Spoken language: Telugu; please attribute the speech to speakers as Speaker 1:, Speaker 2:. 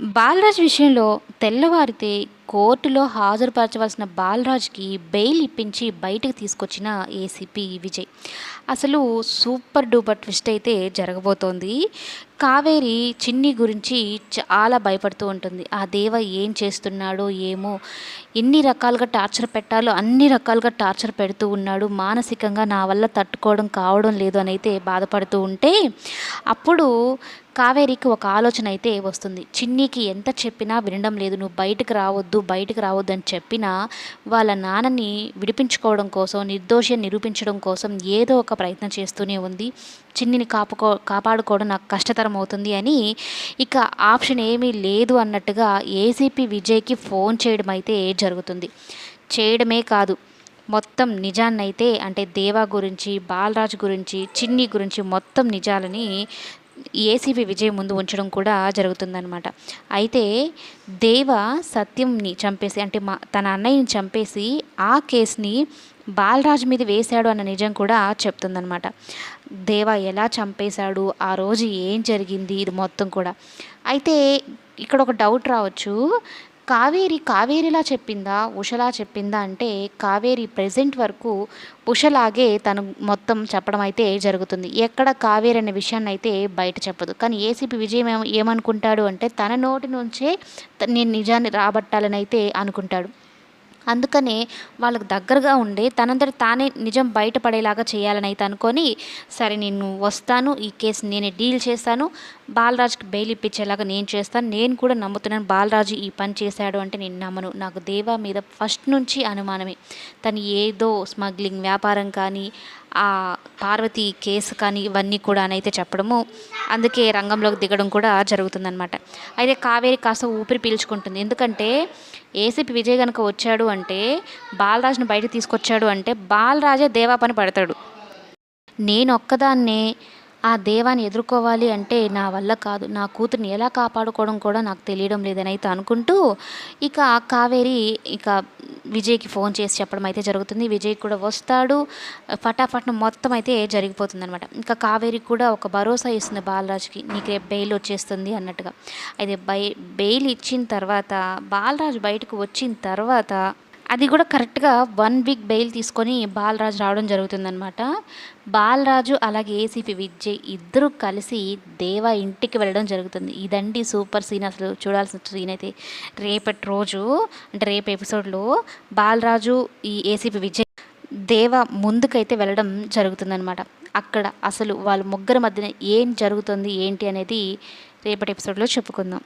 Speaker 1: బాలరాజ్ విషయంలో తెల్లవారితే కోర్టులో హాజరుపరచవలసిన బాలరాజ్కి బెయిల్ ఇప్పించి బయటకు తీసుకొచ్చిన ఏసీపీ విజయ్. అసలు సూపర్ డూపర్ ట్విస్ట్ అయితే జరగబోతోంది. కావేరి చిన్ని గురించి చాలా భయపడుతూ ఉంటుంది. ఆ దేవ ఏం చేస్తున్నాడో ఏమో ఎన్ని రకాలుగా టార్చర్ పెట్టాలో అన్ని రకాలుగా టార్చర్ పెడుతూ ఉన్నాడు. మానసికంగా నా వల్ల తట్టుకోవడం కావడం లేదు అని అయితే బాధపడుతూ ఉంటే అప్పుడు కావేరికి ఒక ఆలోచన అయితే వస్తుంది. చిన్నికి ఎంత చెప్పినా వినడం లేదు. నువ్వు బయటకు రావద్దు బయటకు రావద్దు అని చెప్పినా వాళ్ళ నాన్నని విడిపించుకోవడం కోసం నిర్దోషి నిరూపించడం కోసం ఏదో ఒక ప్రయత్నం చేస్తూనే ఉంది. చిన్నిని కాపుకో కాపాడుకోవడం నాకు కష్టతరం అవుతుంది అని ఇక ఆప్షన్ ఏమీ లేదు అన్నట్టుగా ఏసీపీ విజయ్కి ఫోన్ చేయడం అయితే జరుగుతుంది. చేయడమే కాదు మొత్తం నిజాన్నైతే అంటే దేవా గురించి బాలరాజు గురించి చిన్ని గురించి మొత్తం నిజాలని ఏసీబీ విజయ్ ముందు ఉంచడం కూడా జరుగుతుందనమాట అయితే దేవ సత్యంని చంపేసి అంటే మా తన అన్నయ్యని చంపేసి ఆ కేసుని బాలరాజు మీద వేశాడు అన్న నిజం కూడా చెప్తుందనమాట దేవ ఎలా చంపేశాడు ఆ రోజు ఏం జరిగింది ఇది మొత్తం కూడా. అయితే ఇక్కడ ఒక డౌట్ రావచ్చు. కావేరి కావేరిలా చెప్పిందా ఉషలా చెప్పిందా అంటే కావేరి ప్రజెంట్ వరకు ఉషలాగే తను మొత్తం చెప్పడం అయితే జరుగుతుంది. ఎక్కడ కావేరి అనే విషయాన్ని అయితే బయట చెప్పదు. కానీ ఏసీపీ విజయం ఏమనుకుంటాడు అంటే తన నోటి నుంచే నేను నిజాన్ని రాబట్టాలని అయితే అనుకుంటాడు. అందుకనే వాళ్ళకు దగ్గరగా ఉండి తనంతటి తానే నిజం బయటపడేలాగా చేయాలని అయితే అనుకొని సరే నేను వస్తాను ఈ కేసు నేనే డీల్ చేస్తాను బాలరాజుకి బెయిల్ ఇప్పించేలాగా నేను చేస్తాను నేను కూడా నమ్ముతున్నాను బాలరాజు ఈ పని చేశాడు అంటే నేను నమ్మను. నాకు దేవా మీద ఫస్ట్ నుంచి అనుమానమే. తను ఏదో స్మగ్లింగ్ వ్యాపారం కానీ ఆ పార్వతి కేసు కానీ ఇవన్నీ కూడా అని అయితే చెప్పడము. అందుకే రంగంలోకి దిగడం కూడా జరుగుతుందనమాట అయితే కావేరి కాస్త ఊపిరి పీల్చుకుంటుంది. ఎందుకంటే ఏసీపీ విజయ్ కనుక వచ్చాడు అంటే బాలరాజును బయటకు తీసుకొచ్చాడు అంటే బాలరాజే దేవా పని పడతాడు. నేను ఒక్కదాన్నే ఆ దేవాన్ని ఎదుర్కోవాలి అంటే నా వల్ల కాదు నా కూతుర్ని ఎలా కాపాడుకోవడం కూడా నాకు తెలియడం లేదని అయితే అనుకుంటూ ఇక కావేరి ఇక విజయ్కి ఫోన్ చేసి చెప్పడం అయితే జరుగుతుంది. విజయ్ కూడా వస్తాడు. ఫటాఫట్న మొత్తం అయితే జరిగిపోతుంది అనమాట ఇంకా కావేరి కూడా ఒక భరోసా ఇస్తుంది బాలరాజుకి. నీకు రేపు బెయిల్ వచ్చేస్తుంది అన్నట్టుగా. అయితే బై బెయిల్ ఇచ్చిన తర్వాత బాలరాజు బయటకు వచ్చిన తర్వాత అది కూడా కరెక్ట్గా వన్ వీక్ బెయిల్ తీసుకొని బాలరాజు రావడం జరుగుతుందనమాట బాలరాజు అలాగే ఏసీపీ విజయ్ ఇద్దరు కలిసి దేవా ఇంటికి వెళ్ళడం జరుగుతుంది. ఇదండి సూపర్ సీన్ అసలు చూడాల్సిన సీన్ అయితే. రేపటి రోజు అంటే రేపు ఎపిసోడ్లో బాలరాజు ఈ ఏసీపీ విజయ్ దేవ ముందుకైతే వెళ్ళడం జరుగుతుందనమాట అక్కడ అసలు వాళ్ళ ముగ్గురు మధ్యన ఏం జరుగుతుంది ఏంటి అనేది రేపటి ఎపిసోడ్లో చెప్పుకుందాం.